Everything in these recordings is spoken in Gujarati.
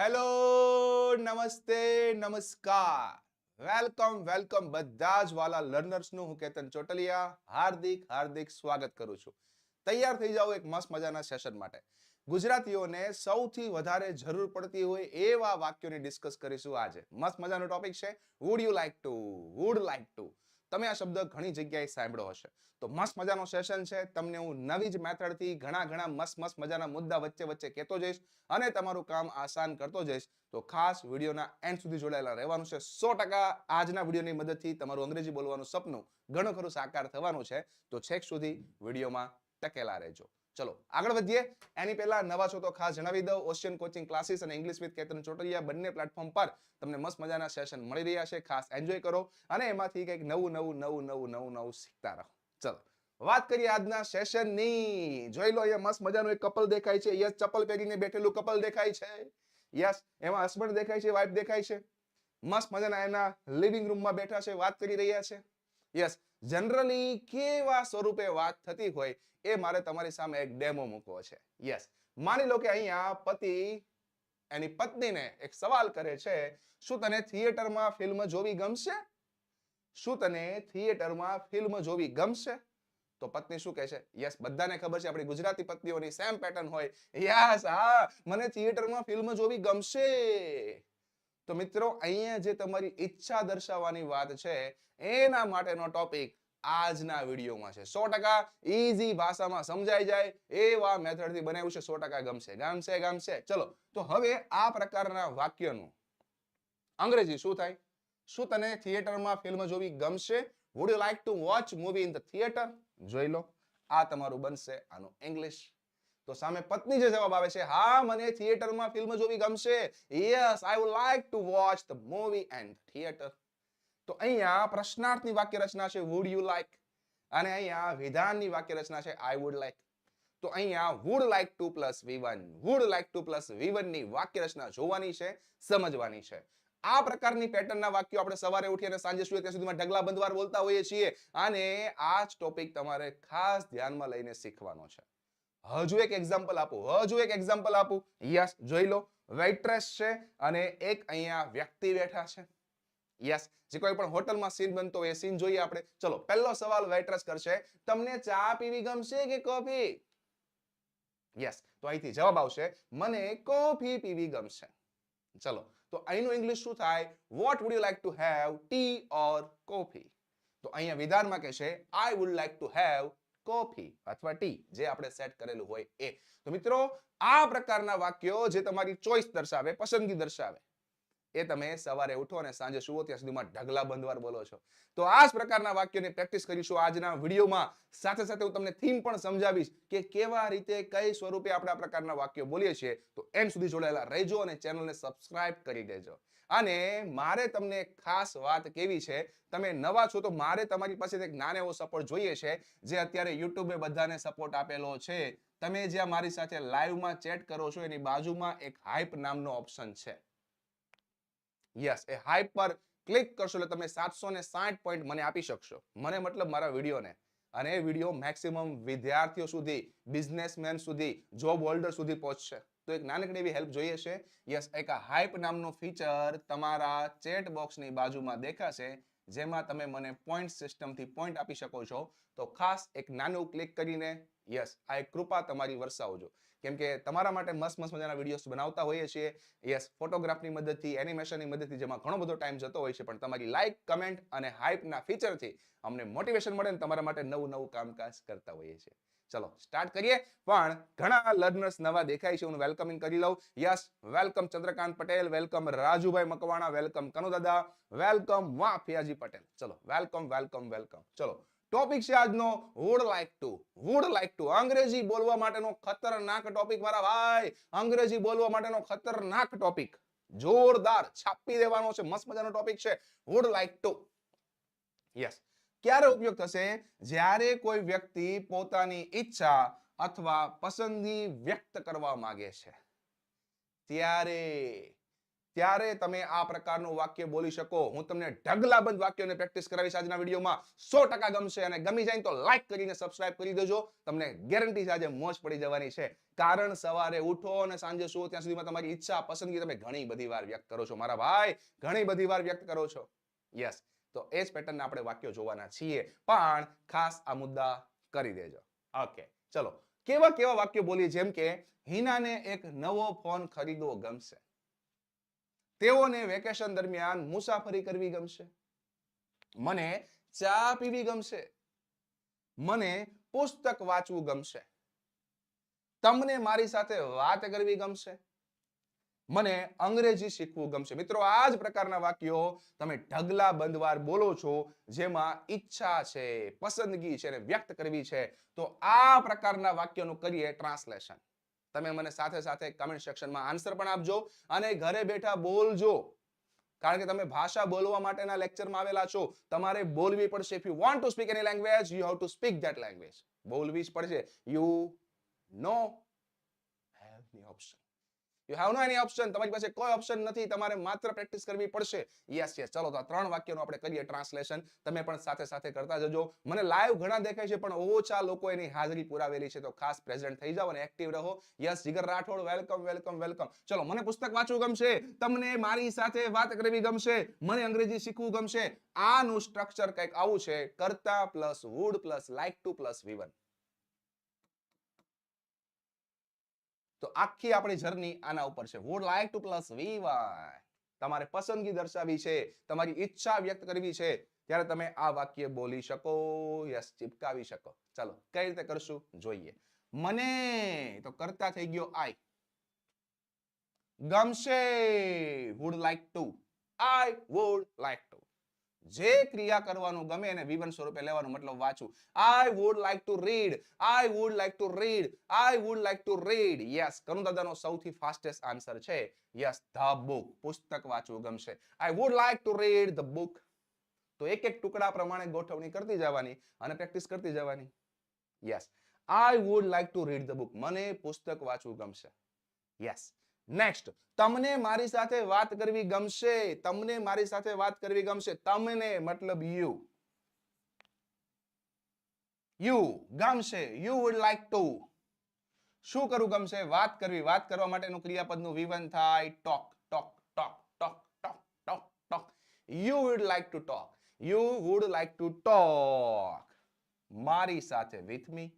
હેલો, નમસ્તે, નમસ્કાર. વેલકમ વેલકમ બધા જ વાલા લર્નર્સનું હું કેતન ચોટલિયા હાર્દિક હાર્દિક સ્વાગત કરું છું. તૈયાર થઈ જાઓ એક મસ્ત મજાના સેશન માટે. ગુજરાતીઓને સૌથી વધારે જરૂર પડતી હોય એવા વાક્યોની ડિસ્કસ કરીશું આજે. મસ્ત મજાનો ટોપિક છે would you like to would like to તમે આ શબ્દ ઘણી જગ્યાએ સાંભળ્યો હશે. તો મસ્ત મજાનો સેશન છે. તમને હું નવી જ મેથડથી ઘણા ઘણા મસ્ત મસ્ત મજાના મુદ્દા વચ્ચે વચ્ચે કહેતો જઈશ અને તમારું કામ આસાન કરતો જઈશ. તો ખાસ વિડીયોના એન્ડ સુધી જોડાયેલા રહેવાનું છે. સો ટકા આજના વિડીયોની મદદથી તમારું અંગ્રેજી બોલવાનું સપનું ઘણું ખરું સાકાર થવાનું છે. તો છેક સુધી વિડીયોમાં ટકેલા રહેજો. ચલો, આગળ વધીએ. એની પહેલા નવા છો તો ખાસ જણાવી દઉં. ઓશિયન કોચિંગ ક્લાસીસ અને ઇંગ્લિશ વિથ કેતન ચોટરિયા બંને પ્લેટફોર્મ પર તમને મસ્ત મજાના સેશન મળી રહ્યા છે. ખાસ એન્જોય કરો અને એમાંથી કંઈક નવું નવું નવું નવું નવું નવું શીખતા રહો. ચલો, વાત કરીએ આજના સેશનની જોઈ લો, અહીંયા મસ્ત મજાનું એક કપલ દેખાય છે. યસ ચપ્પલ પહેરીને બેઠેલું કપલ દેખાય છે. યસ એમાં હસબન્ડ દેખાય છે વાઇફ દેખાય છે. મસ્ત મજાના એના લિવિંગ રૂમમાં બેઠા છે, વાત કરી રહ્યા છે. યસ જનરલી કેવા સ્વરૂપે વાત થતી હોય એ મારે તમારી સામે એક ડેમો મૂકવો છે. યસ માની લો કે અહીંયા પતિ એની પત્નીને એક સવાલ કરે છે, શું તને થિયેટરમાં ફિલ્મ જોવી ગમશે? શું તને થિયેટરમાં ફિલ્મ જોવી ગમશે? તો પત્ની શું કહે છે? યસ બધાને ખબર છે, આપણી ગુજરાતી પત્નીઓની સેમ પેટર્ન હોય. યસ હા, મને થિયેટરમાં ફિલ્મ જોવી ગમશે. તો મિત્રો, અહીંયા જે તમારી ઈચ્છા દર્શાવવાની વાત છે, એના માટેનો ટોપિક આજના વિડીયોમાં છે. સો ટકા ઇઝી ભાષામાં સમજાઈ જાય, એવા મેથડથી બનાવ્યું છે. સો ટકા ગમશે. ગમશે ગમશે. ચલો, તો હવે આ પ્રકારના વાક્યનું. અંગ્રેજી શું થાય? શું તને થિયેટરમાં ફિલ્મ જોવી ગમશે? Would you like to watch movie in the theatre જોઈ લો. આ તમારું બનશે. આનું ઇંગ્લિશ તો સામે પત્ની જે જવાબ આવે છે, હા, મને થિયેટરમાં ફિલ્મ જોવી ગમશે. Yes I would like to watch the movie and theatre તો અહીંયા પ્રશ્નાર્થની વાક્ય રચના છે વુડ યુ લાઈક અને અહીંયા વિધાનની વાક્ય રચના છે આઈ વુડ લાઈક તો અહીંયા would like to plus V one would like to plus V વનની વાક્ય રચના જોવાની છે, સમજવાની છે. આ પ્રકારની પેટર્નના વાક્યો આપણે સવારે ઉઠી અને સાંજે સુઈએ ત્યાં સુધીમાં ઢગલા બંધવાર બોલતા હોઈએ છીએ. અને આ જ ટોપિક તમારે ખાસ ધ્યાનમાં લઈને શીખવાનો છે. હજુ એક એક્ઝામ્પલ આપું, હજુ એક એક્ઝામ્પલ આપું. યસ, જોઈ લો વેઇટ્રેસ છે અને એક અહીંયા વ્યક્તિ બેઠા છે. યસ, જે કોઈ પણ હોટલમાં સીન બનતો એ સીન જોઈએ આપણે. ચલો, પહેલો સવાલ વેઇટ્રેસ કરશે, તમને ચા પીવી ગમશે કે કોફી યસ, તો અહીંથી જવાબ આવશે, મને કોફી પીવી ગમશે. ચલો, તો અહીંનું ઇંગ્લિશ શું થાય? What would you like to have tea or coffee તો અહીંયા વિધાનમાં કહેશે I would like to have coffee અથવા ટી જે આપણે સેટ કરેલું હોય એ. તો મિત્રો, આ પ્રકારના વાક્યો જે તમારી ચોઈસ દર્શાવે, પસંદગી દર્શાવે, એ તમે સવારે ઉઠો અને સાંજે સુવો, ત્યાં સુધીમાં ઢગલા બંધવાર બોલો છો. તો આ જ પ્રકારના વાક્યોની પ્રેક્ટિસ કરીશું આજના વિડીયોમાં. સાથે સાથે હું તમને થીમ પણ સમજાવીશ કે કેવા રીતે, કઈ સ્વરૂપે આપણે આ પ્રકારના વાક્યો બોલીએ છીએ. તો એન્ડ સુધી જોડાયેલા રહેજો અને ચેનલને સબસ્ક્રાઇબ કરી દેજો. અને મારે તમને ખાસ વાત કેવી છે? તમે નવા છો તો મારે તમારી પાસે એક નાનો એવો સપોર્ટ જોઈએ છે, જે અત્યારે યુટ્યુબે બધાને સપોર્ટ આપેલો છે. તમે જ્યાં મારી સાથે લાઈવમાં ચેટ કરો છો, એની બાજુમાં એક હાઇપ નામનો ઓપ્શન છે. યસ એ હાઈપ પર ક્લિક કરશો એટલે તમે સાતસો ને સાઠ પોઈન્ટ મને આપી શકશો. મને મતલબ મારા વિડીયોને. અને એ વીડિયો મેક્સિમમ વિદ્યાર્થીઓ સુધી બિઝનેસમેન સુધી જોબ હોલ્ડર સુધી પહોંચશે. તો એક નાનકડી એવી હેલ્પ જોઈએ છે યસ એક હાઇપ નામનું ફીચર તમારા ચેટ બોક્સની બાજુમાં દેખાશે, જેમાં તમે મને પોઈન્ટ સિસ્ટમથી પોઈન્ટ આપી શકો છો. તો ખાસ એક નાનું ક્લિક કરીને યસ આ એક કૃપા તમારી વરસાવજો. કેમ કે તમારા માટે મસ્ત મસ્ત મજાના વિડીયોઝ બનાવતા હોઈએ છીએ. યસ ફોટોગ્રાફની મદદથી એનિમેશનની મદદથી જેમાં ઘણો બધો ટાઈમ જતો હોય છે, પણ તમારી લાઇક કમેન્ટ અને હાઇપના ફીચરથી અમને મોટિવેશન મળે ને તમારા માટે નવું નવું કામકાજ કરતા હોઈએ છીએ. ચલો સ્ટાર્ટ કરીએ. પણ ઘણા લર્નર્સ નવા દેખાય છે હું વેલકમિંગ કરી લઉં. Yes welcome Chandrakant Patel welcome Rajubhai Makwana welcome Kanudada welcome Vafiyaji Patel. ચલો વેલકમ વેલકમ વેલકમ ચલો ટોપિક છે આજનો would like to would like to અંગ્રેજી બોલવા માટેનો ખતરનાક ટોપિક મારા ભાઈ. અંગ્રેજી બોલવા માટેનો ખતરનાક ટોપિક જોરદાર છાપી દેવાનો છે, મસ્ત મજાનો ટોપિક છે. વુડ લાઈક ટુ યસ ક્યારે ઉપયોગ થશે? જ્યારે કોઈ વ્યક્તિ પોતાની ઈચ્છા અથવા પસંદગી વ્યક્ત કરવા માંગે છે. ત્યારે ત્યારે તમે આ પ્રકારનું વાક્ય બોલી શકો. હું તમને ઢગલાબંધ વાક્યોને પ્રેક્ટિસ કરાવીશ આજના વિડીયોમાં. સો ટકા ગમશે અને ગમી જાય તો લાઈક કરીને સબસ્ક્રાઇબ કરી દેજો. તમને ગેરંટી છે આજે મોજ પડી જવાની છે. કારણ સવારે ઉઠો અને સાંજે સુવો, ત્યાં સુધીમાં તમારી ઈચ્છા, પસંદગી તમે ઘણી બધી વાર વ્યક્ત કરો છો. મારા ભાઈ, ઘણી બધી વાર વ્યક્ત કરો છો. યસ તો એ જ પેટર્નના આપણે વાક્યો જોવાના છીએ. પણ ખાસ આ મુદ્દા કરી દેજો. ઓકે ચલો. કેવા કેવા વાક્યો બોલીએ? જેમ કે, હિનાને એક નવો ફોન ખરીદવો ગમશે. તેઓને વેકેશન દરમિયાન મુસાફરી કરવી ગમશે. મને ચા પીવી ગમશે. મને પુસ્તક વાંચવું ગમશે. તમને મારી સાથે વાત કરવી ગમશે. મને અંગ્રેજી શીખવું ગમશે. મિત્રો, આ જ પ્રકારના વાક્યો તમે ઢગલા બંધવાર બોલો છો, જેમાં ઈચ્છા છે, પસંદગી છે અને વ્યક્ત કરવી છે. તો આ પ્રકારના વાક્યનું કરીએ ટ્રાન્સલેશન તમે મને સાથે સાથે કમેન્ટ સેક્શનમાં આન્સર પણ આપજો અને ઘરે બેઠા બોલજો. કારણ કે તમે ભાષા બોલવા માટેના લેક્ચરમાં આવેલા છો. તમારે બોલવી પડશે if you want to speak any language you have to speak that language બોલવી જ પડશે. You no હેવની option you have no any option તમારી પાસે કોઈ ઓપ્શન નથી. તમારે માત્ર પ્રેક્ટિસ કરવી પડશે. યસ યસ ચલો, તો આ ત્રણ વાક્યનું આપણે કરીએ ટ્રાન્સલેશન તમે પણ સાથે સાથે કરતા જજો. મને લાઈવ ઘણા દેખાય છે, પણ ઓછા લોકો એની હાજરી પુરાવેલી છે. તો ખાસ પ્રેઝન્ટ થઈ જાઓ અને એક્ટિવ રહો. Yes Jigar Rathod welcome welcome welcome ચલો, મને પુસ્તક વાંચવું ગમશે? તમને મારી સાથે વાત કરવી ગમશે? મને અંગ્રેજી શીખવું ગમશે? આનું સ્ટ્રક્ચર કંઈક આવું છે. કરતા plus would plus like to plus V one તો આખી આપણી જર્ની આના ઉપર છે. Would like to plus V Y તમારે પસંદગી દર્શાવી છે, તમારી ઈચ્છા વ્યક્ત કરવી છે, ત્યારે તમે આ વાક્ય બોલી શકો, યસ, ચિપકાવી શકો. ચાલો, કઈ રીતે કરશું? જોઈએ. મને તો કરતા થઈ ગયો આઈ ગમશે. Would like to I would like જે ક્રિયા કરવાનું ગમે એને વિવન સ્વરૂપે લેવાનું મતલબ વાંચું I would like to read I would like to read I would like to read yes Karun દાદાનો સૌથી ફાસ્ટેસ્ટ આન્સર છે. યસ ધ બુક પુસ્તક વાંચવું ગમશે. I would like to read the book તો એક એક ટુકડા પ્રમાણે ગોઠવણી કરતી જવાની અને પ્રેક્ટિસ કરતી જવાની. Yes I would like to read the book મને પુસ્તક વાંચવું ગમશે. યસ નેક્સ્ટ તમને મારી સાથે વાત કરવી ગમશે. તમને મારી સાથે વાત કરવી ગમશે. તમને મતલબ યુ યુ ગમશે. યુ વુડ લાઈક ટુ શું કરવું ગમશે? વાત કરવી. વાત કરવા માટેનું ક્રિયાપદનું વિવન થાય. Talk talk talk talk talk talk talk you would like to talk you would like to talk મારી સાથે with me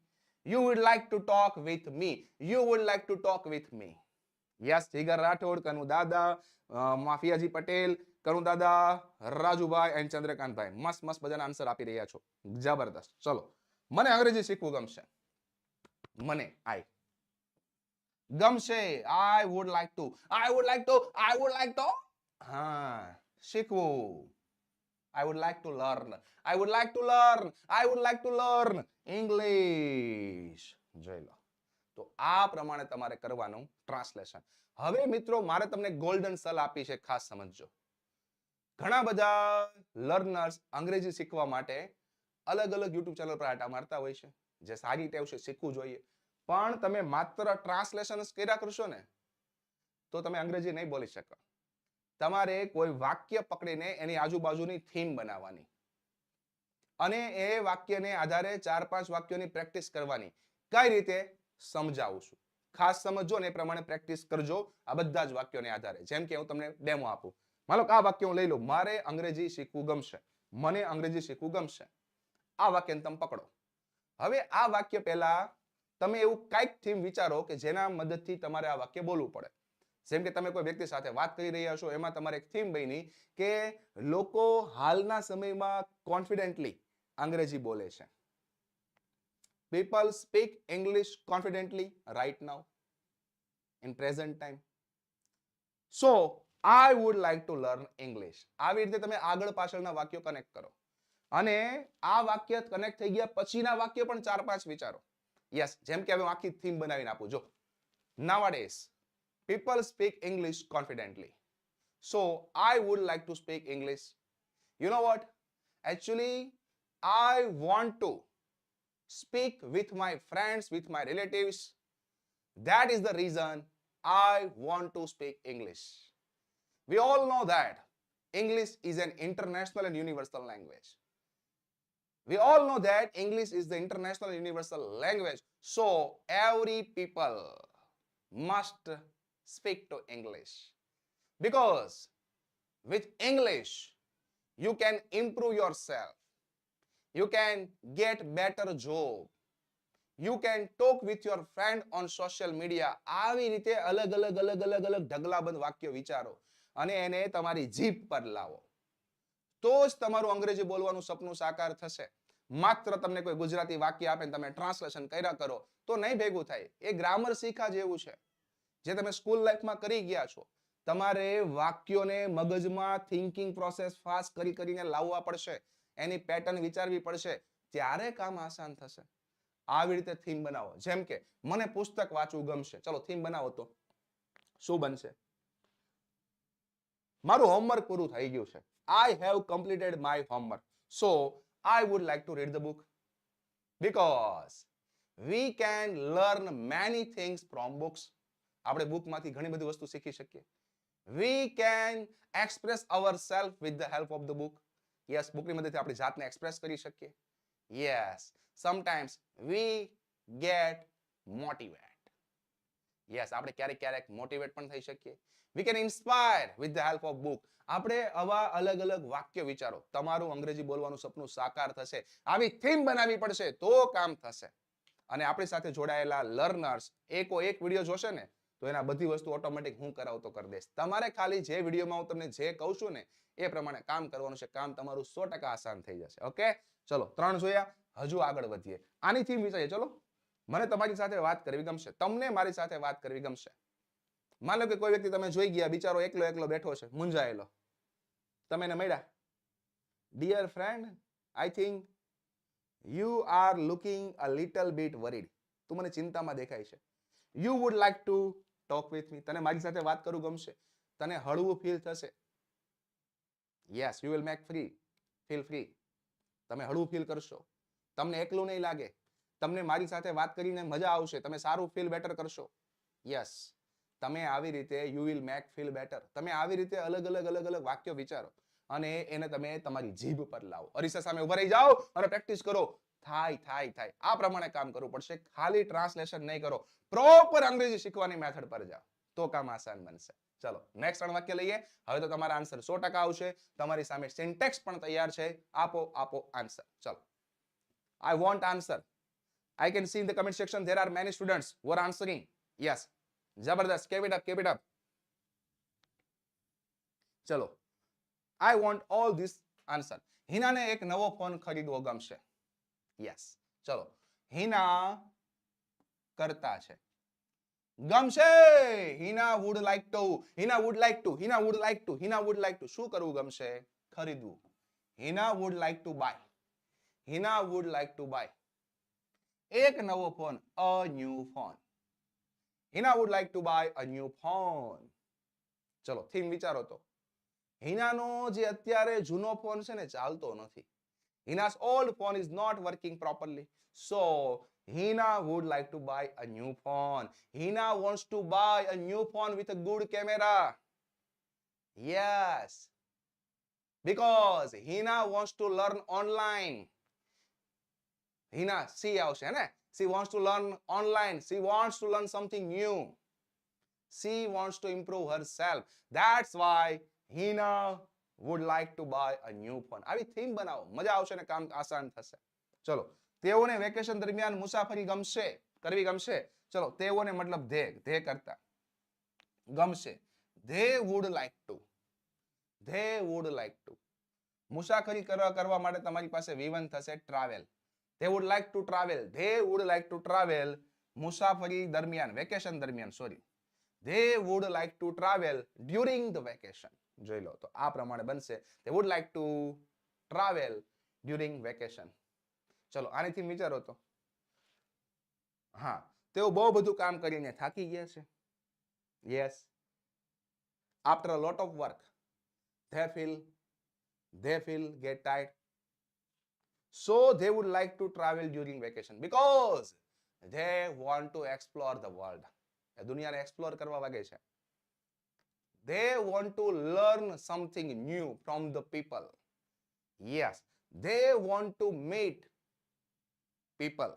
you would like to talk with me you would like to talk with me yes Jigar Rathod, Kanu Dada માફિયાજી Patel, Kanu દાદા, રાજુભાઈ એન્ડ ચંદ્રકાંતભાઈ. મસ્ત મસ્ત બધાના આન્સર આપી રહ્યા છો. જબરદસ્ત. ચલો, મને અંગ્રેજી શીખવું ગમશે. મને આઈ ગમશે. I would like to I would like to I would like to હા, શીખવું. I would like to learn. I would like to learn. I would like to learn. English. જોઈ લો. તો આ પ્રમાણે તમારે કરવાનું ટ્રાન્સલેશન હવે મિત્રો, મારે તમને ગોલ્ડન સલ આપી છે, ખાસ સમજજો. ઘણા બધા લર્નર્સ અંગ્રેજી શીખવા માટે અલગ અલગ યુટ્યુબ ચેનલ પર આટા મારતા હોય છે. જે સારી ટેવ છે, શીખવું જોઈએ. પણ તમે માત્ર ટ્રાન્સલેશન કર્યા કરશો ને, તો તમે અંગ્રેજી નહીં બોલી શકો. તમારે કોઈ વાક્ય પકડીને એની આજુબાજુની થીમ બનાવવાની. અને એ વાક્યને આધારે ચાર પાંચ વાક્યોની પ્રેક્ટિસ કરવાની. કઈ રીતે? સમજાવું છું. ખાસ સમજો ને એ પ્રમાણે પ્રેક્ટિસ કરજો. આ બધા જ વાક્યોને આધારે. જેમ કે હું તમને ડેમો આપું. માનો આ વાક્ય હું લઈ લઉં. મારે અંગ્રેજી શીખવું ગમશે. મને અંગ્રેજી શીખવું ગમશે. આ વાક્યને તમે પકડો. હવે આ વાક્ય પહેલા તમે એવું કાંઈક થીમ વિચારો કે જેના મદદથી તમારે આ વાક્ય બોલવું પડે. જેમ કે તમે કોઈ વ્યક્તિ સાથે વાત કરી રહ્યા છો, એમાં તમારે એક થીમ બની કે લોકો હાલના સમયમાં કોન્ફિડન્ટલી અંગ્રેજી બોલે છે. People speak English confidently right now in present time so I would like to learn English આવી રીતે તમે આગળ પાછળના વાક્યો કનેક્ટ કરો. અને આ વાક્ય કનેક્ટ થઈ ગયા પછીના વાક્ય પણ ચાર પાંચ વિચારો. યસ જેમ કે હવે આખી થીમ બનાવીને આપું. જો, nowadays, people speak english confidently. So, i would like to speak english. You know what? Actually, i want to speak with my friends with my relatives. That is the reason i want to speak english. We all know that english is an international and universal language. We all know that english is the international and universal language. So every people must speak to english. Because with english you can improve yourself you can get better job. You can talk with your friend on social media. આવી રીતે અલગ અલગ અલગ અલગ અલગ ઢગલાબંધ વાક્યો વિચારો અને એને તમારી જીભ પર લાવો. તો જ તમારું અંગ્રેજી બોલવાનું સપનું સાકાર થશે. માત્ર તમને કોઈ ગુજરાતી વાક્ય આપે તમે ટ્રાન્સલેશન કર્યા કરો, તો નહીં ભેગું થાય. એ ગ્રામર શીખા જેવું છે. જે તમે સ્કૂલ લાઈફમાં કરી ગયા છો, તમારે વાક્યોને મગજમાં થિંકિંગ પ્રોસેસ ફાસ્ટ કરી, કરીને લાવવા પડશે. એની પેટર્ન વિચારવી પડશે, ત્યારે કામ આસાન થશે. આવી રીતે થીમ બનાવો. જેમ કે, મને પુસ્તક વાંચવું ગમશે. ચલો થીમ બનાવો તો. શું બનશે? મારું હોમવર્ક પૂરું થઈ ગયું છે. I have completed my homework so I would like to read the book because we can learn many things from books આપણે બુકમાંથી ઘણી બધી વસ્તુ શીખી શકીએ. We can express our self with the help of the book yes બુકની મદદથી આપણી જાતને એક્સપ્રેસ કરી શકીએ. Yes sometimes we get motivate yes આપણે ક્યારેક ક્યારેક મોટિવેટ પણ થઈ શકીએ. We can inspire with the help of book આપણે આવા અલગ અલગ વાક્ય વિચારો. તમારું અંગ્રેજી બોલવાનું સપનું સાકાર થશે. આવી થીમ બનાવવી પડશે તો કામ થશે. અને આપણી સાથે જોડાયેલા લર્નર્સ એકો એક વીડિયો જોશે ને તો એના બધી વસ્તુ ઓટોમેટિક હું કરાવતો કરી દઈશ. તમારે ખાલી જે વિડીયોમાં હું તમને જે કહું છું ને, એ પ્રમાણે કામ કરવાનું છે. કામ તમારું સો આસાન થઈ જશે. ઓકે ચલો, ત્રણ જોયા. હજુ આગળ વધીએ. આની થીમ વિચારીએ ચલો, મને તમારી સાથે વાત કરવી ગમશે. તમને મારી સાથે વાત કરવી ગમશે. માન કે કોઈ વ્યક્તિ તમે જોઈ ગયા, બિચારો એકલો એકલો બેઠો છે, મૂંઝાયેલો. તમે એને મળ્યા? Dear friend I think you are looking a little bit worried તું મને ચિંતામાં દેખાય છે. You would like to talk with me તને મારી સાથે વાત કરવું ગમશે. તને હળવું ફીલ થશે. Yes you will make free feel free તમે હળવું ફીલ કરશો. તમને એકલું નહીં લાગે. તમને મારી સાથે વાત કરીને મજા આવશે. તમે સારું ફીલ બેટર કરશો. યસ તમે આવી રીતે you will make feel better તમે આવી રીતે અલગ અલગ અલગ અલગ વાક્યો વિચારો. અને એને તમે તમારી જીભ પર લાવો. અરીસા સામે ઊભા રહી જાઓ અને પ્રેક્ટિસ કરો. થાય થાય થાય. આ પ્રમાણે કામ કરવું પડશે. ખાલી ટ્રાન્સલેશન નહીં કરો. પ્રોપર અંગ્રેજી શીખવાની મેથડ પર જાઓ. તો કામ આસાન બનશે. ચલો નેક્સ્ટ ત્રણ વાક્ય લઈએ. હવે તો તમારા આન્સર સો આવશે. તમારી સામે સિન્ટેક્સ પણ તૈયાર છે. આપો આપો આન્સર ચલો. I want answer I can see in the comment section there are many students were answering yes જબરદસ્ત keep it up keep it up ચલો. I want all this answer હિનાને એક નવો ફોન ખરીદવો ગમશે. યસ ચલો. હિના કરતા છે. ગમશે? Hina would like to Hina would like to Hina would like to Hina would like to શું કરવું ગમશે? ખરીદવું. Hina would like to buy Hina would like to buy એક નવો phone a new phone Hina would like to buy a new phone ચલો થીમ વિચારો તો. હિનાનો જે અત્યારે જૂનો ફોન છે ને, ચાલતો નથી. Hina's old phone is not working properly so Hina would like to buy a new phone. Hina wants to buy a new phone with a good camera. Yes. Because Hina wants to learn online. Hina, see આવશે ને she wants to learn online. She wants to learn something new. She wants to improve herself. That's why Hina would like to buy a new phone આવી થીમ બનાવો. મજા આવશે ને કામ આસાન થશે. ચલો, તેઓને વેકેશન દરમિયાન મુસાફરી ગમશે? કરવી ગમશે? ચલો, તેઓને મતલબ ધે. ધે કરતા. ગમશે. They would like to they would like to મુસાફરી કરવા માટે તમારી પાસે વિવન થશે travel they would like to travel they would like to travel મુસાફરી દરમિયાન વેકેશન દરમિયાન sorry they would like to travel during the vacation જોઈ લો. તો આ પ્રમાણે બનશે. તે would like to travel during vacation ચલો, આનેથી વિચારો તો. હા, તેઓ બહુ બધું કામ કરીને થાકી ગયા છે. Yes after a lot of work they feel they feel get tired so they would like to travel during vacation because they want to explore the world દુનિયાને એક્સપ્લોર કરવા વાગે છે. They want to learn something new from the people. Yes, they want to meet people.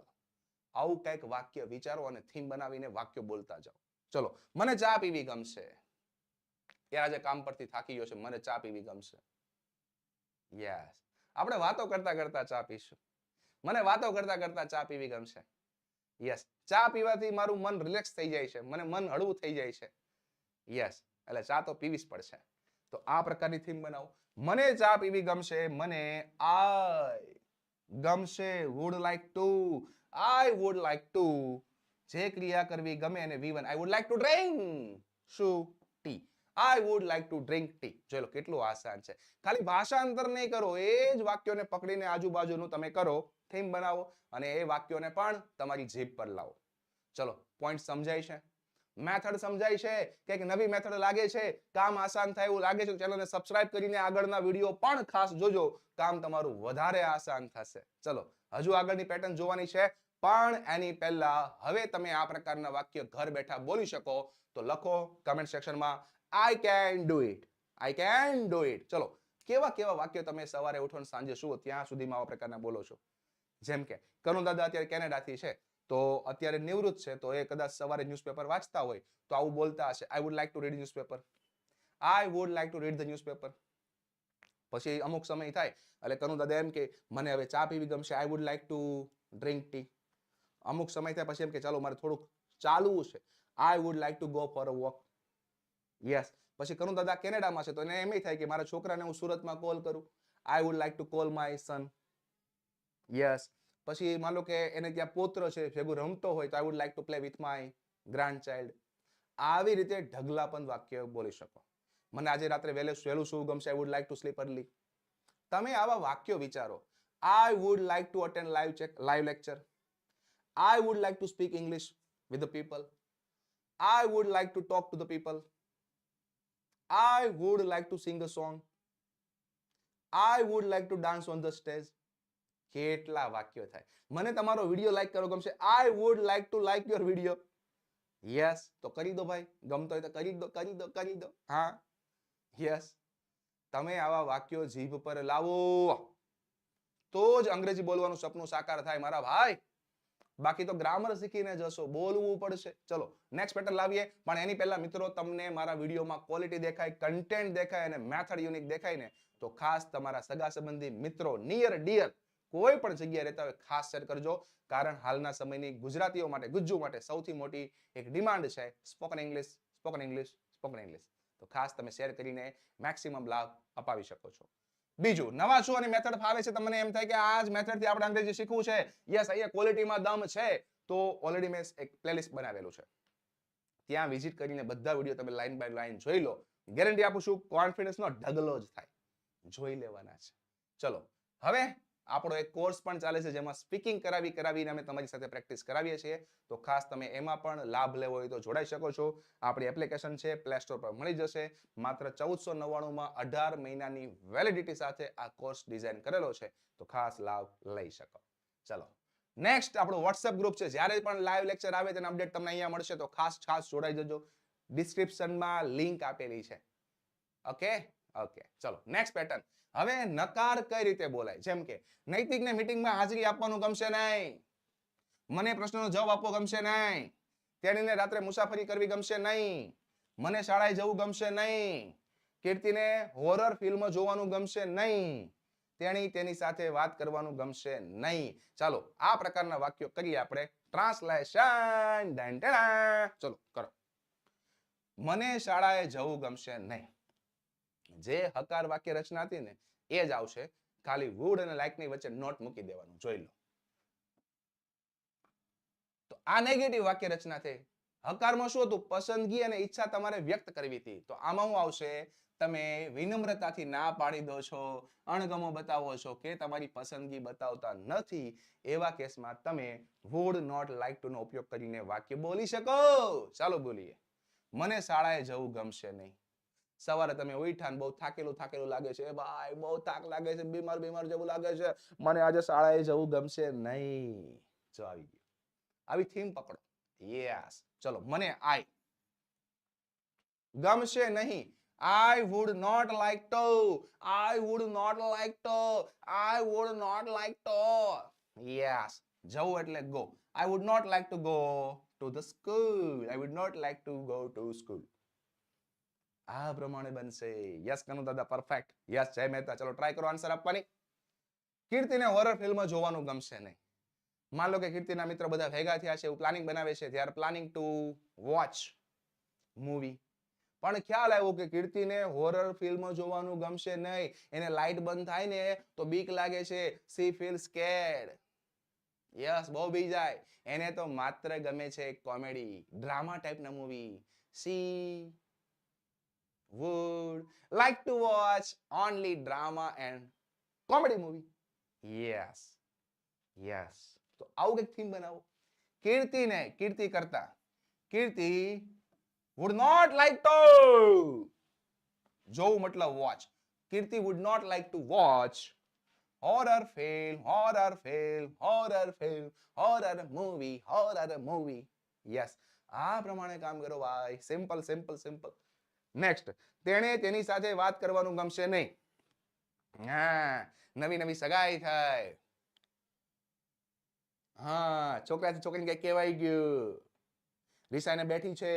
આવું કંઈક વાક્ય વિચારો અને થીમ બનાવીને વાક્ય બોલતા જાઓ. ચલો, મને ચા પીવી ગમશે. યાર આજે કામ પરથી થાકી ગયો છે, મને ચા પીવી ગમશે. યસ આપણે વાતો કરતા કરતા ચા પીશું. મને વાતો કરતા કરતા ચા પીવી ગમશે. યસ ચા પીવાથી મારું મન રિલેક્સ થઈ જાય છે, મને મન હળવું થઈ જાય છે. યસ એટલે ચા તો પીવી જ પડશે. તો આ પ્રકારની થીમ બનાવો. મને ચા પીવી ગમશે, મને આઈ ગમશે would like to I would like to જે ક્રિયા કરવી ગમે અને V one I would like to drink શું? Tea I would like to drink tea જોઈ લો કેટલું આસાન છે. ખાલી ભાષાંતર નહીં કરો, એ જ વાક્યોને પકડીને આજુબાજુનું તમે કરો થીમ બનાવો અને એ વાક્યોને પણ તમારી જીભ પર લાવો. ચલો પોઈન્ટ સમજાય છે? મેથડ સમજાય છે કે એક નવી મેથડ લાગે છે, કામ આસાન થાય એવું લાગે છે ચેનલને સબસ્ક્રાઇબ કરીને આગળના વીડિયો પણ ખાસ જોજો, કામ તમારું વધારે આસાન થશે. ચલો, હજુ આગળની પેટર્ન જોવાની છે, પણ એની પહેલા હવે તમે આ પ્રકારના વાક્ય ઘર બેઠા બોલી શકો, તો લખો કમેન્ટ સેક્શનમાં I can do it I can do it ચલો, કેવા કેવા વાક્યો તમે સવારે ઉઠો સાંજે શું ત્યાં સુધીમાં આવા પ્રકારના બોલો છો? જેમ કે કરુણ દાદા અત્યારે કેનેડાથી છે. તો અત્યારે નિવૃત્ત છે, તો એ કદાચ સવારે ન્યૂઝપેપર વાંચતા હોય, તો આવું બોલતા હશે. I would like to read newspaper I would like to read the newspaper પછી અમુક સમય થાય, એટલે કનુ દાદા એમ કે, મને હવે ચા પીવી ગમશે. I would like to drink tea અમુક સમય થાય પછી એમ કે, ચાલો, મારે થોડુંક ચાલવું છે. I would like to go for a walk yes પછી કનુ દાદા કેનેડામાં છે, તો એને એમ થાય કે, મારા છોકરાને હું સુરતમાં કોલ કરું. I would like to call my son yes પછી માનો કે એને ત્યાં પોત્ર છે, ભેગું રમતો હોય, તો I would like to play with my grandchild આવી રીતે ઢગલા પણ વાક્ય બોલી શકો. મને આજે રાત્રે વહેલે વહેલું શું ગમશે I would like to sleep early તમે આવા વાક્યો વિચારો. I would like to attend live check live lecture I would like to speak English with the people I would like to talk to the people I would like to sing a song I would like to dance on the stage કેટલા વાક્યો થાય. મને તમારો વીડિયો લાઈક કરો ગમશે. I would like to like your video yes તો કરી દો ભાઈ. ગમતો હોય તો કરી દો કરી દો કરી દો. હા? યસ તમે આવા વાક્યો જીભ પર લાવો. તો જ અંગ્રેજી બોલવાનું સપનું સાકાર થાય મારા ભાઈ. બાકી તો ગ્રામર શીખીને જશો બોલવું પડશે. ચલો નેક્સ્ટ પેટર્ન લાવીએ. પણ એની પહેલા મિત્રો, તમને મારા વિડીયોમાં ક્વોલિટી દેખાય કન્ટેન્ટ દેખાય અને મેથડ યુનિક દેખાય ને, તો ખાસ તમારા સગા સંબંધી મિત્રો નિયર ડિયર કોઈ પણ જગ્યાએ રહેતા હોય, ખાસ શેર કરજો, કારણ હાલના સમયની ગુજરાતીઓ માટે, ગુજ્જુ માટે સૌથી મોટી એક ડિમાન્ડ છે spoken English spoken English spoken English તો ખાસ તમે શેર કરીને મેક્સિમમ લાભ અપાવી શકો છો. બીજું, નવા છો અને મેથડ ફાવે છે, તમને એમ થાય કે આ જ મેથડથી આપણે અંગ્રેજી શીખવું છે? યસ અહીંયા ક્વોલિટીમાં દમ છે. તો ઓલરેડી મેં એક પ્લેલિસ્ટ બનાવેલું છે. ત્યાં વિઝિટ કરીને બધા વીડિયો તમે લાઈન બાય લાઈન જોઈ લો. ગેરંટી આપું છું કોન્ફિડન્સનો ઢગલો જ થાય. જોઈ લેવાના છે. ચલો, હવે આપણો એક કોર્સ પણ ચાલે છે જેમાં સ્પીકિંગ કરાવી કરાવીને અમે તમારી સાથે પ્રેક્ટિસ કરાવીએ છીએ. તો ખાસ તમે એમાં પણ લાભ લેવો હોય તો જોડાઈ શકો છો. આપણી એપ્લિકેશન છે પ્લે સ્ટોર પર મળી જશે. માત્ર ચૌદસો નવ્વાણુંમાં અઢાર મહિનાની વેલિડિટી સાથે આ કોર્સ ડિઝાઇન કરેલો છે. તો ખાસ લાભ લઈ શકો. ચલો. નેક્સ્ટ આપણો વોટ્સએપ ગ્રુપ છે. જ્યારે પણ લાઈવ લેક્ચર આવે તેના અપડેટ તમને અહીંયા મળશે. તો ખાસ ખાસ જોડાઈ જજો. ડિસ્ક્રિપ્શનમાં લિંક આપેલી છે. ઓકે ઓકે ચલો. નેક્સ્ટ પેટર્ન હવે નકાર કઈ રીતે બોલાય? જેમ કે, નૈતિકને મિટિંગમાં હાજરી આપવાનું ગમશે નહીં. મને પ્રશ્નનો જવાબ આપવો ગમશે નહીં. તેણીને રાત્રે મુસાફરી કરવી ગમશે નહીં. મને શાળાએ જવું ગમશે નહીં. કીર્તિને હોરર ફિલ્મ જોવાનું ગમશે નહીં. તેણી તેની સાથે વાત કરવાનું ગમશે નહીં. ચાલો, આ પ્રકારના વાક્યો કરીએ આપણે. ટ્રાન્સલેશન ચલો, કરો. મને શાળાએ જવું ગમશે નહીં. જે હકાર વાક્ય રચના હતી ને, એ જ આવશે. ખાલી વુડ અને લાઇકની વચ્ચે નોટ મૂકી દેવાનું, જોઈ લો. તો આ નેગેટિવ વાક્ય રચના થઈ. હકારમાં શું હતું? પસંદગી અને ઈચ્છા તમારે વ્યક્ત કરવી હતી. તો આમાં શું આવશે? તમે વિનમ્રતાથી ના પાડી દો છો, અણગમો બતાવો છો કે તમારી પસંદગી બતાવતા નથી, એવા કેસમાં તમે વુડ નોટ લાઈક ટુ નો ઉપયોગ કરીને વાક્ય બોલી શકો. ચાલો બોલીએ. મને શાળાએ જવું ગમશે નહીં. સવારે તમે ઉઠ્યા ને બહુ થાકેલું થાકેલું લાગે છે ભાઈ બહુ થાક લાગે છે બીમાર બીમાર જેવું લાગે છે મને આજે શાળાએ જવું ગમશે નહીં જો આવી ગયું આવી થીમ પકડો યસ ચલો મને આઈ ગમશે નહીં I would not like to. I would not like to. I would not like to. Yes. જવું એટલે go. I would not like to go to the school. I would not like to go to school. આ પ્રમાણે બનશે. યસ કનુ દાદા પરફેક્ટ યસ જય મહેતા. ચલો ટ્રાય કરો આન્સર આપવાની. કીર્તિને હોરર ફિલ્મ જોવાનું ગમશે નહીં. માન લો કે કીર્તિના મિત્રો બધા ભેગા થયા છે, એવું પ્લાનિંગ બનાવે છે. They are planning to watch movie પણ ખ્યાલ આવ્યો કે કીર્તિને હોરર ફિલ્મ જોવાનું ગમશે નહીં. એને લાઈટ બંધ થાય ને, તો બીક લાગે છે. સી ફીલ સ્કેર્ડ યસ બહુ બી જાય. એને તો માત્ર ગમે છે કોમેડી ડ્રામા ટાઈપના movie she would like to watch only drama and comedy movie yes yes તો આવું કંઈક થીમ બનાવો કીર્તિને કીર્તિ કરતા કીર્તિ would not like to જોવું મતલબ watch Kirti would not like to watch horror film horror film horror film horror movie horror movie yes આ પ્રમાણે કામ કરો ભાઈ સિમ્પલ સિમ્પલ સિમ્પલ નેક્સ્ટ તેણે તેની સાથે વાત કરવાનું ગમશે નહીં. હા, નવી નવી સગાઈ થાય. હા, છોકરાથી છોકરીને કઈ કહેવાય ગયું. રિસાઈને બેઠી છે.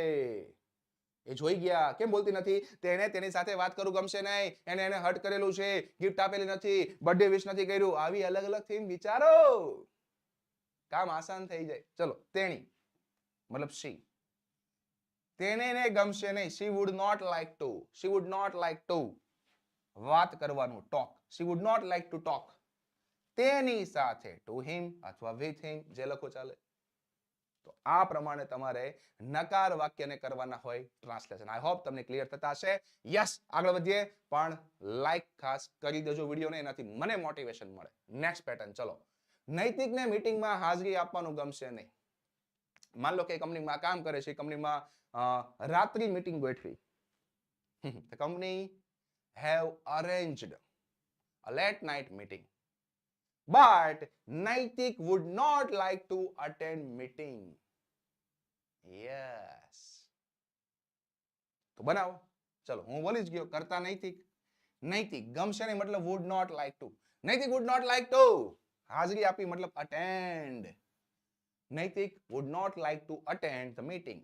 એ જોઈ ગયા. કેમ બોલતી નથી? તેણે તેની સાથે વાત કરવું ગમશે નહીં. એને એને હર્ટ કરેલું છે. ગિફ્ટ આપેલી નથી. બર્થડે વિશ નથી કર્યું. આવી અલગ અલગ થીમ વિચારો. કામ આસાન થઈ જાય. ચલો, તેણી, મતલબ શી? તેને ને ગમશે નહીં. She would not like to she would not like to વાત કરવાનું talk she would not like to talk તેની સાથે ટુ હિમ અથવા વિથ હિમ જે લખો ચાલે. તો આ પ્રમાણે તમારે નકાર વાક્યને કરવાના હોય ટ્રાન્સલેશન આઈ હોપ તમને ક્લિયર થતા હશે. યસ આગળ વધીએ. પણ લાઈક ખાસ કરી દેજો વિડીયોને એનાથી મને મોટિવેશન મળે. નેક્સ્ટ પેટર્ન ચલો. નૈતિકને મીટિંગમાં હાજરી આપવાનું ગમશે નહીં. માન લો કે કંપનીમાં કામ કરે છે કંપનીમાં રાત્રિ મીટિંગ ગોઠવી the company have arranged a late night meeting. But Naitik would not like to attend meeting. Yes તો બનાવો. ચલો, હું બોલી જ ગયો, કરતા નૈતિક નૈતિક ગમશે નહીં, મતલબ would not like to Naitik would not like to હાજરી આપી, મતલબ attend Naitik would not like to attend the meeting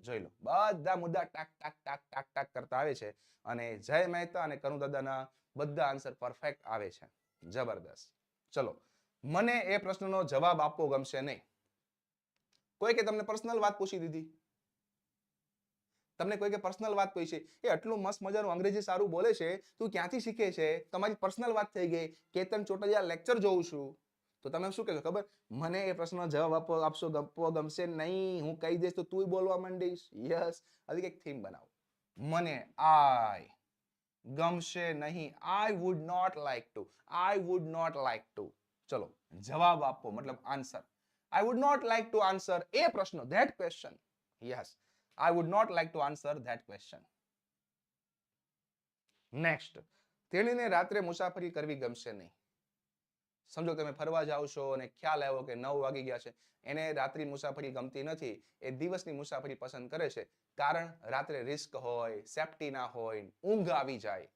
જોઈ લો. બધા મુદ્દા ટાક ટાક ટાક ટાક ટાક કરતા આવે છે અને જય મહેતા અને કરુણ દાદાના બધા આન્સર પરફેક્ટ આવે છે. જબરદસ્ત. ચલો, મને એ પ્રશ્નનો જવાબ આપવો ગમશે નહીં. કોઈ કે તમને પર્સનલ વાત પૂછી દીધી? તમને કોઈ કે પર્સનલ વાત કહી છે એ આટલું મસ્ત મજાનું અંગ્રેજી સારું બોલે છે, તું ક્યાંથી શીખે છે? તમારી પર્સનલ વાત થઈ ગઈ. કેતન ચોટલિયા લેક્ચર જોઉં છું. તો તમે શું કહેશો? ખબર? મને એ પ્રશ્નનો જવાબ આપો, આપશો, ગપો, ગમશે નહીં. હું કહી દઈશ તો તું બોલવા માંડીશ. યસ. હજી કંઈક થીમ બનાવો. મને આય ગમશે નહીં. I would not like to I would not like to ચલો, જવાબ આપો, મતલબ answer I would not like to answer એ પ્રશ્ન that question yes I would not like to answer that question next તેણીને રાત્રે મુસાફરી કરવી ગમશે નહીં. સમજો તમે ફરવા જાઓ છો અને ખ્યાલ આવ્યો કે નવ વાગી ગયા છે, એને રાત્રિ મુસાફરી ગમતી નથી, એ દિવસની મુસાફરી પસંદ કરે છે. કારણ રાત્રે રિસ્ક હોય, સેફટી ના હોય, ઊંઘ આવી જાય.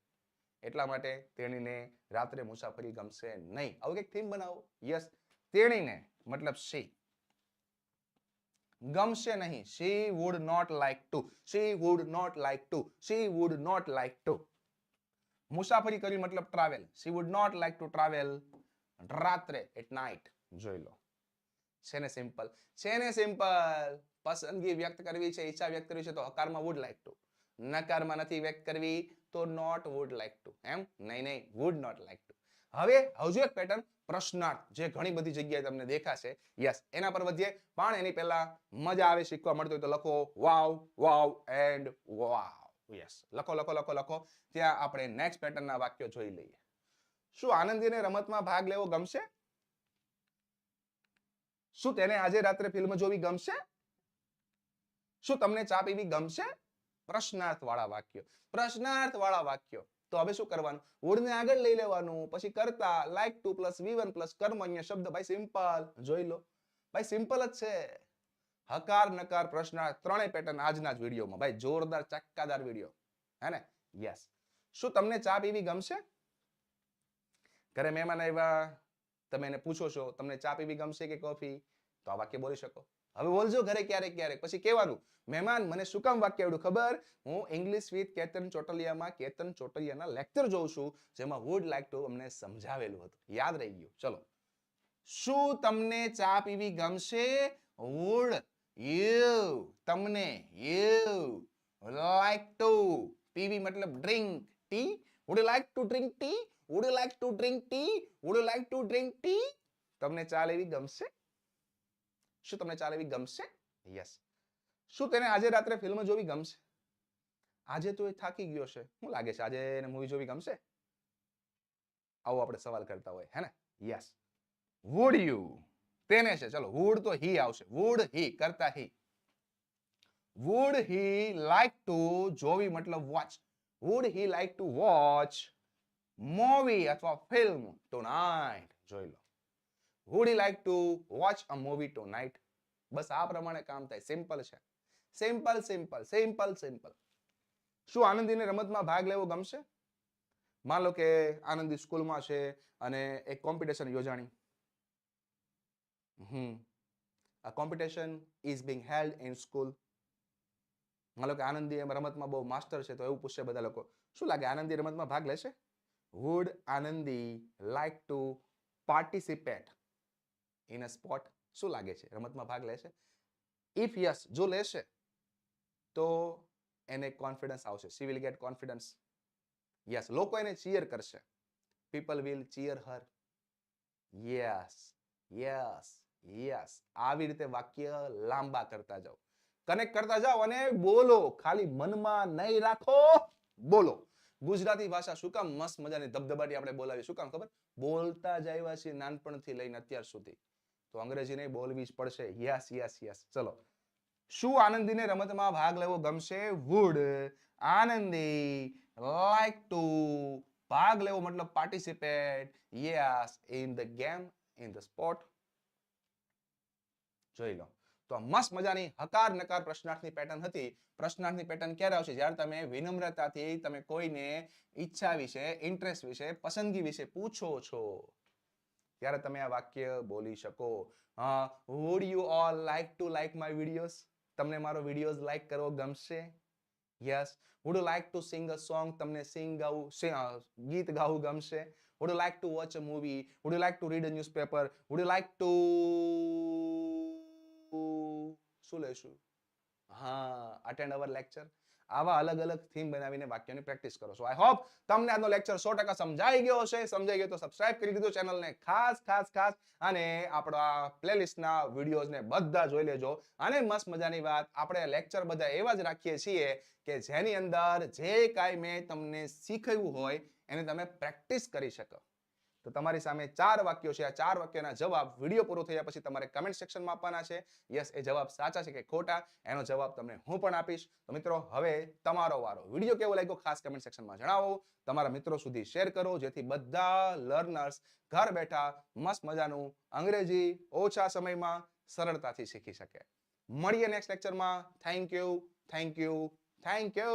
એટલા માટે તેણીને રાત્રે મુસાફરી ગમશે નહીં. આવું કંઈક થીમ બનાવો? યસ તેણીને મતલબ શી ગમશે નહીં. She would not like to she would not like to she would not like to મુસાફરી કરવી મતલબ travel she would not like to travel રાત્રે એટ નાઇટ જોઈ લો. છે ને સિમ્પલ છે ને સિમ્પલ પસંદગી વ્યક્ત કરવી છે, ઈચ્છા વ્યક્ત કરવી છે, તો હકારમાં વુડ લાઈક ટુ નકારમાં નથી વ્યક્ત કરવી, તો નોટ વુડ લાઈક ટુ એમ? નહીં નહીં વુડ નોટ લાઈક ટુ હવે હજુ એક પેટર્ન પ્રશ્નાર્થ. જે ઘણી બધી જગ્યાએ તમને દેખાશે. યસ એના પર વધીએ. પણ એની પહેલા મજા આવે, શીખવા મળતું હોય તો લખો વાવ વાવ એન્ડ વાવ યસ લખો લખો લખો લખો. ત્યાં આપણે નેક્સ્ટ પેટર્નના વાક્યો જોઈ લઈએ. શું આનંદીને રમતમાં ભાગ લેવો ગમશે? શું તેને આજે રાત્રે ફિલ્મ જોવી ગમશે? શું તમને ચા પીવી ગમશે? પ્રશ્નાર્થ વાળા વાક્યો. પ્રશ્નાર્થ વાળા વાક્યો. તો હવે શું કરવાનું? વુડ આગળ લઈ લેવાનું. પછી કરતા like to plus V one plus કર્મન્ય શબ્દ. ભાઈ સિમ્પલ જોઈ લો. ભાઈ સિમ્પલ જ છે. હકાર, નકાર પ્રશ્નાર્થ ત્રણેય પેટર્ન આજના જ વિડીયોમાં. ભાઈ, જોરદાર, ચક્કાદાર વીડિયો. હે ને? યસ શું તમને ચા પીવી ગમશે? ઘરે મહેમાન આવ્યા, તમે એને પૂછો છો, તમને ચા પીવી ગમશે કે કોફી? તો આ વાક્ય બોલી શકો. હવે બોલજો ઘરે ક્યારેક ક્યારેક. પછી કહેવાનું, મહેમાન, મને શું કામ વાક્ય આવડ્યું? ખબર? હું ઇંગ્લિશ વિથ કેતન ચોટલિયામાં કેતન ચોટલિયાના લેક્ચર જોઉં છું, જેમાં વુડ લાઈક ટુ અમને સમજાવેલું હતું. યાદ રહી ગયું. ચલો. શું તમને ચા પીવી ગમશે? વુડ યુ તમને યુ લાઈક ટુ પીવી મતલબ drink tea would like to drink tea would you like to drink tea would you like to drink tea તમને ચા લેવી ગમશે? શું તમને ચા લેવી ગમશે? યસ શું તેને આજે રાત્રે ફિલ્મ જોવી ગમશે? આજે તો એ થાકી ગયો છે. શું લાગે છે? આજે એને મૂવી જોવી ગમશે? આવો આપણે સવાલ કરતા હોય હે ને યસ વુડ યુ તેને છે. ચલો વુડ તો હી આવશે. વુડ હી કરતા he would he like to જોવી મતલબ watch would he like to watch movie અથવા ફિલ્મ ટુ નાઇટ જોઈ લો. Would you like to watch a movie tonight બસ આ પ્રમાણે કામ થાય. સિમ્પલ છે. સિમ્પલ સિમ્પલ સિમ્પલ સિમ્પલ શું આનંદીને રમતમાં ભાગ લેવો ગમશે? માન લો કે આનંદી સ્કૂલમાં છે અને એક કોમ્પિટિશન યોજાણી. હમ. આ competition is being held in school માન લો કે આનંદી રમતમાં બહુ માસ્ટર છે તો એવું પૂછશે બધા લોકો. શું લાગે આનંદી રમતમાં ભાગ લેશે? Would Anandi like to participate in a sport? શું લાગે છે? રમતમાં ભાગ લેશે? ઇફ યસ જો લેશે, તો એને કોન્ફિડન્સ આવશે. She will get confidence yes લોકો એને ચીયર કરશે. People will cheer her yes yes yes આવી રીતે વાક્ય લાંબા કરતા જાઓ. કનેક્ટ કરતા જાઓ અને બોલો. ખાલી મનમાં નહીં રાખો, બોલો. ગુજરાતી ભાષા શું કામ મસ્ત મજાની ધબધબાટી આપણે બોલાવી શું કામ ખબર? બોલતા જ આવ્યા છીએ નાનપણથી લઈને અત્યાર સુધી. તો અંગ્રેજી નહીં, બોલવી જ પડશે. Yes yes yes. ચલો. શું આનંદીને રમતમાં ભાગ લેવો ગમશે? Wood Anandi. લાઈક ટુ ભાગ લેવો મતલબ participate yes. In the game in the sport જોઈ લો. તો મસ્ત મજાની હકાર નકાર પ્રશ્નાર્થની પેટર્ન હતી. પ્રશ્નાર્થની પેટર્ન ક્યારે આવશે? જ્યારે તમે વિનમ્રતાથી તમે કોઈને ઈચ્છા વિશે ઇન્ટરેસ્ટ વિશે, પસંદગી વિશે પૂછો છો, ત્યારે તમે આ વાક્ય બોલી શકો. Would you all like to like my videos તમને મારો વિડીયોઝ લાઈક કરવો ગમશે? Yes would like to sing a song તમને સિંગ ગાવું ગીત ગાવું ગમશે? Would like to watch a movie would like to read a newspaper would like to શું લેશું? હા અટેન્ડ અવર લેક્ચર આવા અલગ અલગ થીમ બનાવીને વાક્યોની પ્રેક્ટિસ કરો. છો આઈ હોપ તમને આજનો લેક્ચર સો ટકા સમજાઈ ગયો હશે. સમજાઈ ગયો તો સબસ્ક્રાઇબ કરી દીધો ચેનલને ખાસ ખાસ ખાસ. અને આપણા પ્લેલિસ્ટના વિડીયોઝને બધા જોઈ લેજો. અને મસ્ત મજાની વાત. આપણે લેક્ચર બધા એવા જ રાખીએ છીએ કે જેની અંદર જે કાંઈ મેં તમને શીખવ્યું હોય, એને તમે પ્રેક્ટિસ કરી શકો. તો તમારી સામે ચાર વાક્યો છે. આ ચાર વાક્યના જવાબ વીડિયો પૂરો થયા પછી તમારે કમેન્ટ સેક્શનમાં આપવાના છે. યસ એ જવાબ સાચા છે કે ખોટા? એનો જવાબ તમને હું પણ આપીશ. તો મિત્રો, હવે તમારો વારો. વીડિયો કેવો લાગ્યો? ખાસ કમેન્ટ સેક્શનમાં જણાવો. તમારા મિત્રો સુધી શેર કરો, જેથી બધા લર્નર્સ ઘર બેઠા મસ્ત મજાનું અંગ્રેજી ઓછા સમયમાં સરળતાથી શીખી શકે. મળીએ નેક્સ્ટ લેક્ચરમાં thank you thank you thank you